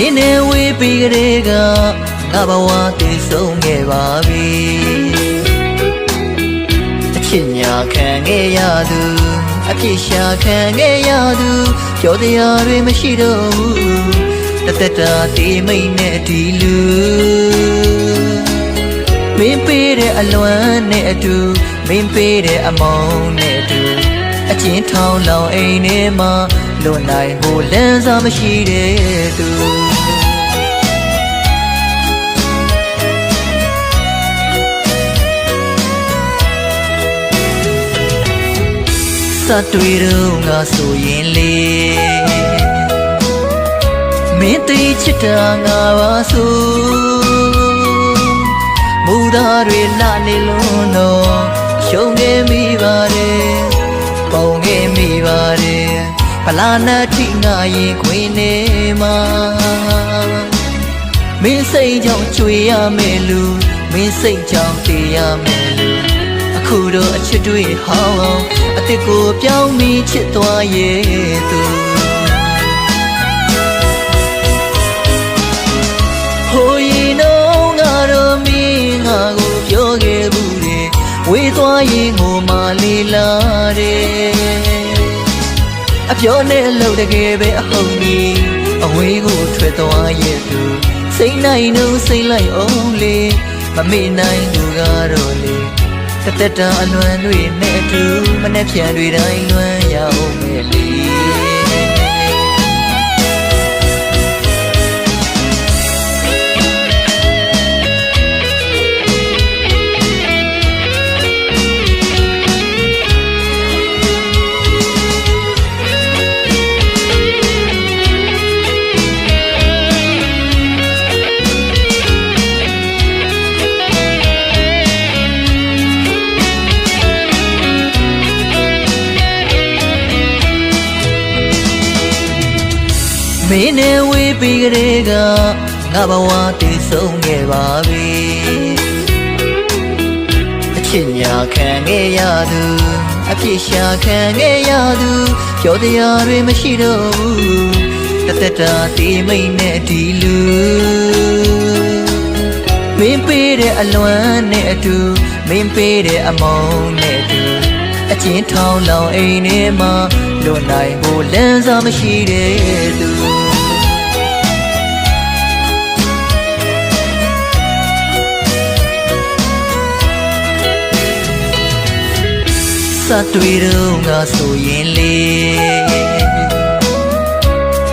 င်းနဲ့ဝေးပြီးကလေးကငါဘဝတည်ဆုံးခဲ့ပါပြီအချစ်ညာခံခဲ့ရသူအပြစ်ရှာခံခဲ့ရသူကြောတရားတွေမရှိတော့ဘူးတသက်တာဒီမိတ်နဲ့ဒီလူမင်းပေးတဲ့အလွမ်းနဲ့အတူမင်းပေးတဲ့အမောင်းနဲ့အတူအချင်းထောင်းလောင်အိမ်ထဲမှာ လွတ်နိုင်ဖို့လမ်းစာမရှိတဲ့သူစတွေ့တော့ငါဆိုရင်လေမင်းသိချစ်တာငါပါဆိုမူသားတွေလာနေလို့တော့ရှုံးခဲ့မိပါတယ်ပုံခဲ့မိပါတယ် ဖလာနာထိငါရင်ခွေနေမှာမင်းစိတ်ကြောင့်ကြွေရမယ်လူမင်းစိတ်ကြောင့်တည်ရမယ်လူအခုတော့အချစ်တွေဟောင်းအစ်စ်ကိုပြောင်းပြီးချစ်သွားရဲ့သူဟိုရင်တော့ငါတို့မင်းငါကိုပြောခဲ့ဘူးလေဝေးသွားရင်ငိုမှလေးလာတယ် အပြောနဲ့အလုပ်တကယ်ပဲအဟုတ်ကြီးအဝေးကိုထွက်သွားရဲ့သူစိတ်နိုင်လို့စိတ်လိုက်အောင်လေမမေ့နိုင်သူကတော့လေတသက်တာအလွန်တွေနဲ့အတူမနှက်ဖြန်တွေတိုင်းလွမ်းရအောင်မယ်လေ မင်းနဲ့ဝေးပြီးကလေးကငါဘဝတည်ဆုံးခဲ့ပါပြီအချစ်ညာခံခဲ့ရသူအပြစ်ရှာခံခဲ့ရသူကြောတရားတွေမရှိတော့ဘူးတသက်တာဒီမိတ်နဲ့ဒီလူမင်းပေးတဲ့အလွမ်းနဲ့အတူမင်းပေးတဲ့အမောင်းနဲ့အတူအချင်းထောင်းလောင်အိမ်ထဲမှာလွတ်နိုင်ဖို့လမ်းစာမရှိတဲ့သူ တွေ့တော့ငါဆိုရင်လေ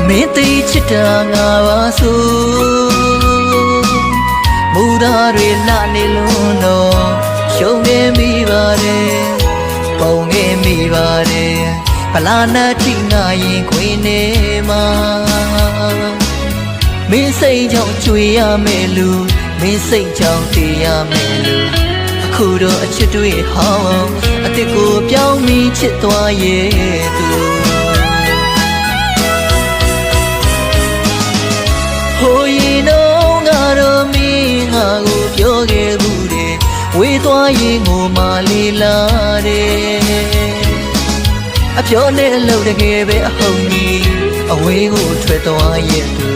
မင်းသိချစ်တာငါပါဆိုမူသားတွေလာနေလို့တော့ရှုံးခဲ့မိပါတယ်ပုံခဲ့မိပါတယ်ဖလာနာထိငါရင်ခွေနေမှာမင်းစိတ်ကြောင့်ကြွေရမယ်လူမင်းစိတ်ကြောင့်တည်ရမယ်လူအခုတော့အချစ်တွေဟောင်းအ စ်စ်ကိုပြောင်းပြီးချစ်သွားရဲ့သူဟိုရင်တော့ငါတို့မင်းငါကိုပြောခဲ့ဘူးတဲ့ဝေးသွားရင်ငိုမှလေးလာတယ်အပြောနဲ့အလုပ်တကယ်ပဲအဟုတ်ကြီးအဝေးကိုထွက်သွားရဲ့သူ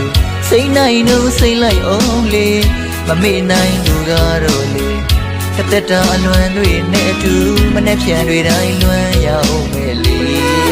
စိတ်နိုင်လို့စိတ်လိုက်အောင်လေမမေ့နိုင်သူကတော့လေ တသက်တာအလွန်တွေနဲ့အတူမနှက်ဖြန်တွေတိုင်းလွမ်းရအောင်မယ်လေ